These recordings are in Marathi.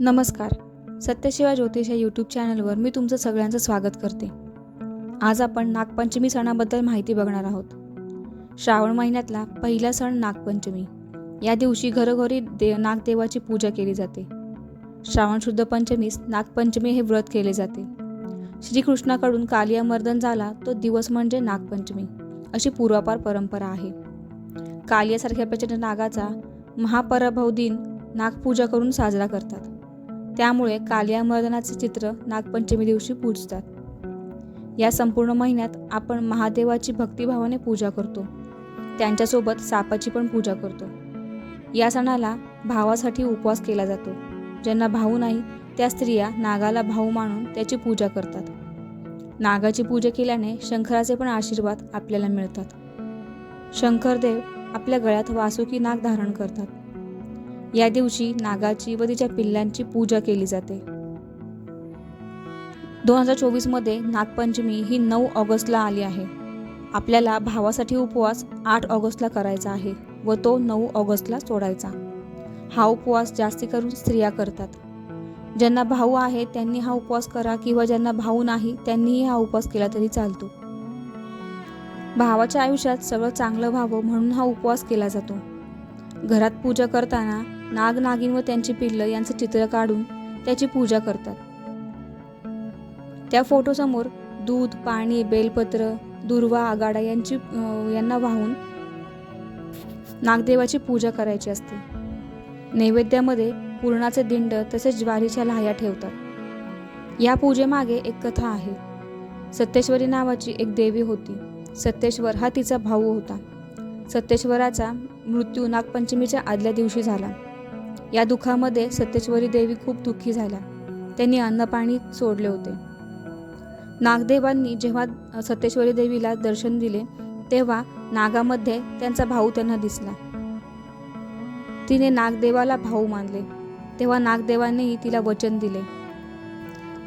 नमस्कार. सत्यशिवा ज्योतिष या यूट्यूब चॅनलवर मी तुमचं सगळ्यांचं स्वागत करते. आज आपण नागपंचमी सणाबद्दल माहिती बघणार आहोत. श्रावण महिन्यातला पहिला सण नागपंचमी. या दिवशी घरोघरी दे नागदेवाची पूजा केली जाते. श्रावण शुद्ध पंचमीस नागपंचमी हे व्रत केले जाते. श्रीकृष्णाकडून कालियामर्दन झाला तो दिवस म्हणजे नागपंचमी अशी पूर्वापार परंपरा आहे. कालियासारख्या प्रचंड नागाचा महापराभव दिन नागपूजा करून साजरा करतात. त्यामुळे कालिया मर्दनाचे चित्र नागपंचमी दिवशी पूजतात. या संपूर्ण महिन्यात आपण महादेवाची भक्तिभावाने पूजा करतो. त्यांच्यासोबत सापाची पण पूजा करतो. या सणाला भावासाठी उपवास केला जातो. ज्यांना भाऊ नाही त्या स्त्रिया नागाला भाऊ मानून त्याची पूजा करतात. नागाची पूजा केल्याने शंकराचे पण आशीर्वाद आपल्याला मिळतात. शंकरदेव आपल्या गळ्यात वासुकी नाग धारण करतात. या दिवशी नागाची व तिच्या पिल्लांची पूजा केली जाते. दोन हजार चोवीसमध्ये नागपंचमी ही नऊ ऑगस्टला आली आहे. आपल्याला भावासाठी उपवास आठ ऑगस्टला करायचा आहे व तो नऊ ऑगस्टला सोडायचा. हा उपवास जास्ती करून स्त्रिया करतात. ज्यांना भाऊ आहे त्यांनी हा उपवास करा किंवा ज्यांना भाऊ नाही त्यांनीही हा उपवास केला तरी चालतो. भावाच्या आयुष्यात सगळं चांगलं व्हावं म्हणून हा उपवास केला जातो. घरात पूजा करताना नाग नागिन व त्यांची पिल्लं यांचं चित्र काढून त्याची पूजा करतात. त्या फोटोसमोर दूध पाणी बेलपत्र दुर्वा आगाडा यांची यांना वाहून नागदेवाची पूजा करायची असते. नैवेद्यामध्ये पुरणाचे दिंड तसेच ज्वारीच्या लाह्या ठेवतात. या पूजेमागे एक कथा आहे. सत्येश्वरी नावाची एक देवी होती. सत्येश्वर हा तिचा भाऊ होता. सत्येश्वराचा मृत्यू नागपंचमीच्या आदल्या दिवशी झाला. या दुःखामध्ये सत्येश्वरी देवी खूप दुःखी झाल्या. त्यांनी अन्नपाणी सोडले होते. नागदेवांनी जेव्हा सत्येश्वरी देवीला दर्शन दिले तेव्हा नागामध्ये त्यांचा भाऊ त्यांना दिसला. तिने नागदेवाला भाऊ मानले. तेव्हा नागदेवांनीही तिला वचन दिले.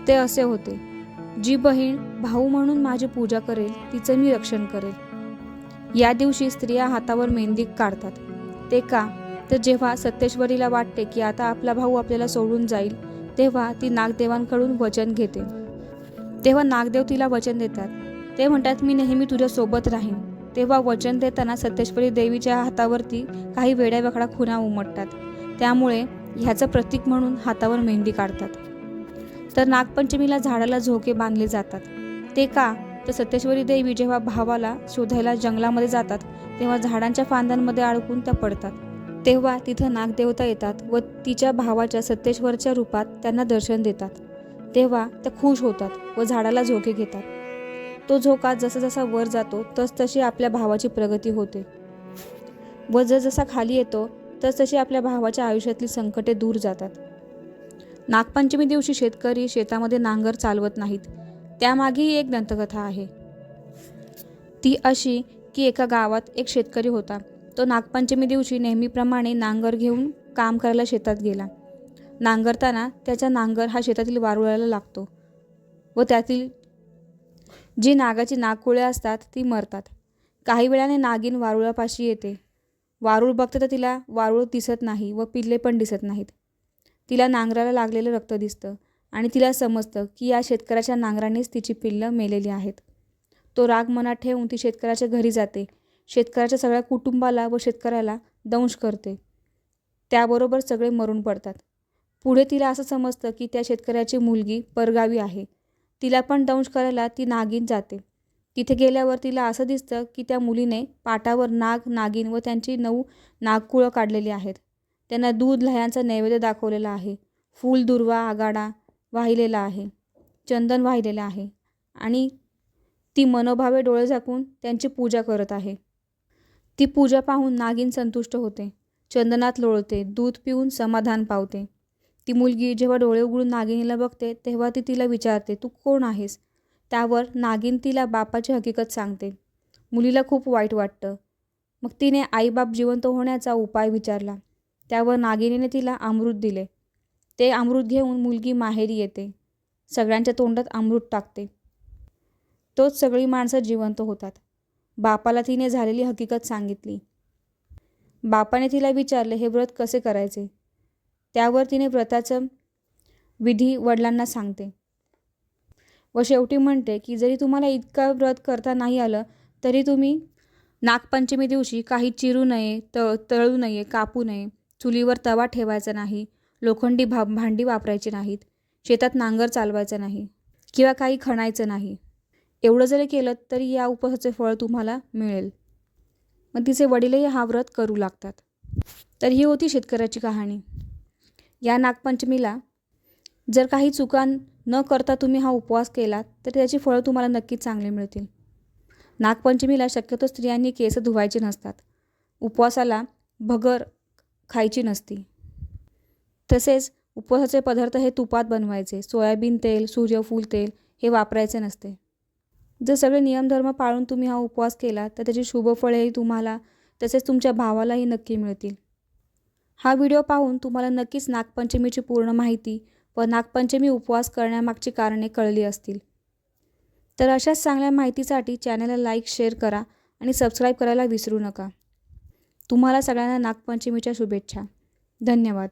ते असे होते जी बहीण भाऊ म्हणून माझी पूजा करेल तिचं मी रक्षण करेल. या दिवशी स्त्रिया हातावर मेहंदी काढतात. ते का तर जेव्हा सत्येश्वरीला वाटते की आता आपला भाऊ आपल्याला सोडून जाईल तेव्हा ती नागदेवांकडून वचन घेते. तेव्हा नागदेव तिला वचन देतात. ते म्हणतात मी नेहमी तुझ्यासोबत राहीन. तेव्हा वचन देताना सत्येश्वरी देवीच्या हातावरती काही वेड्या वेकडा खुणा उमटतात. त्यामुळे ह्याचं प्रतीक म्हणून हातावर मेहंदी काढतात. तर नागपंचमीला झाडाला झोके बांधले जातात. ते का? तर सत्येश्वरी देवी जेव्हा भावाला शोधायला जंगलामध्ये जातात तेव्हा झाडांच्या फांद्यांमध्ये अडकून त्या पडतात. तेव्हा तिथं नागदेवता येतात व तिच्या भावाच्या सत्तेश्वरच्या रूपात त्यांना दर्शन देतात. तेव्हा त्या खुश होतात व झाडाला झोके घेतात. तो झोका जसा जसा वर जातो तस तशी आपल्या भावाची प्रगती होते. व जसा खाली येतो तस तशी आपल्या भावाच्या आयुष्यातली संकटे दूर जातात. नागपंचमी दिवशी शेतकरी शेतामध्ये नांगर चालवत नाहीत. त्यामागेही एक दंतकथा आहे. ती अशी की एका गावात एक शेतकरी होता. तो नागपंचमी दिवशी नेहमीप्रमाणे नांगर घेऊन काम करायला शेतात गेला. नांगरताना त्याचा नांगर हा शेतातील वारुळाला लागतो व त्यातील जी नागाची नागकुळे असतात ती मरतात. काही वेळाने नागिन वारुळापाशी येते. वारूळ बघते तर तिला वारूळ दिसत नाही व पिल्ले पण दिसत नाहीत. तिला नांगराला लागलेलं रक्त दिसतं आणि तिला समजतं की या शेतकऱ्याच्या नांगरानेच तिची पिल्लं मेलेली आहेत. तो राग मनात ठेवून ती शेतकऱ्याच्या घरी जाते शेतकऱ्याच्या सगळ्या कुटुंबाला व शेतकऱ्याला दंश करते. त्याबरोबर सगळे मरून पडतात. पुढे तिला असं समजतं की त्या शेतकऱ्याची मुलगी परगावी आहे. तिला पण दंश करायला ती नागिन जाते. तिथे गेल्यावर तिला असं दिसतं की त्या मुलीने पाटावर नाग नागिन व त्यांची नऊ नागकुळं काढलेली आहेत. त्यांना दूध लह्यांचा नैवेद्य दाखवलेला आहे. फूल दुर्वा आगाडा वाहिलेला आहे. चंदन वाहिलेलं आहे. आणि ती मनोभावे डोळे झाकून त्यांची पूजा करत आहे. ती पूजा पाहून नागिन संतुष्ट होते. चंदनात लोळते दूध पिऊन समाधान पावते. ती मुलगी जेव्हा डोळे उघडून नागिनीला बघते तेव्हा ती तिला विचारते तू कोण आहेस? त्यावर नागिन तिला बापाची हकीकत सांगते. मुलीला खूप वाईट वाटतं. मग तिने आईबाप जिवंत होण्याचा उपाय विचारला. त्यावर नागिनीने तिला अमृत दिले. ते अमृत घेऊन मुलगी माहेरी येते. सगळ्यांच्या तोंडात अमृत टाकते. तोच सगळी माणसं जिवंत होतात. बापाला तिने झालेली हकीकत सांगितली. बापाने तिला विचारले हे व्रत कसे करायचे? त्यावर तिने व्रताचं विधी वडिलांना सांगते. व शेवटी म्हणते की जरी तुम्हाला इतकं व्रत करता नाही आलं तरी तुम्ही नागपंचमी दिवशी काही चिरू नये तळ तळू नये कापू नये चुलीवर तवा ठेवायचा नाही लोखंडी भा भांडी वापरायची नाहीत शेतात नांगर चालवायचं नाही किंवा काही खणायचं नाही. एवढं जरी केलं तरी या उपवासाचे फळ तुम्हाला मिळेल. मग तिचे वडीलही हा व्रत करू लागतात. तर ही होती शेतकऱ्याची कहाणी. या नागपंचमीला जर काही चुका न करता तुम्ही हा उपवास केलात तर त्याची फळं तुम्हाला नक्कीच चांगली मिळतील. नागपंचमीला शक्यतो स्त्रियांनी केस धुवायचे नसतात. उपवासाला भगर खायची नसती. तसेच उपवासाचे पदार्थ हे तुपात बनवायचे. सोयाबीन तेल सूर्यफूल तेल हे वापरायचे नसते. जर सगळे नियमधर्म पाळून तुम्ही हा उपवास केला तर त्याची शुभफळेही तुम्हाला तसेच तुमच्या भावालाही नक्की मिळतील. हा व्हिडिओ पाहून तुम्हाला नक्कीच नागपंचमीची पूर्ण माहिती व नागपंचमी उपवास करण्यामागची कारणे कळली असतील. तर अशाच चांगल्या माहितीसाठी चॅनलला लाईक शेअर करा आणि सबस्क्राईब करायला विसरू नका. तुम्हाला सगळ्यांना नागपंचमीच्या शुभेच्छा. धन्यवाद.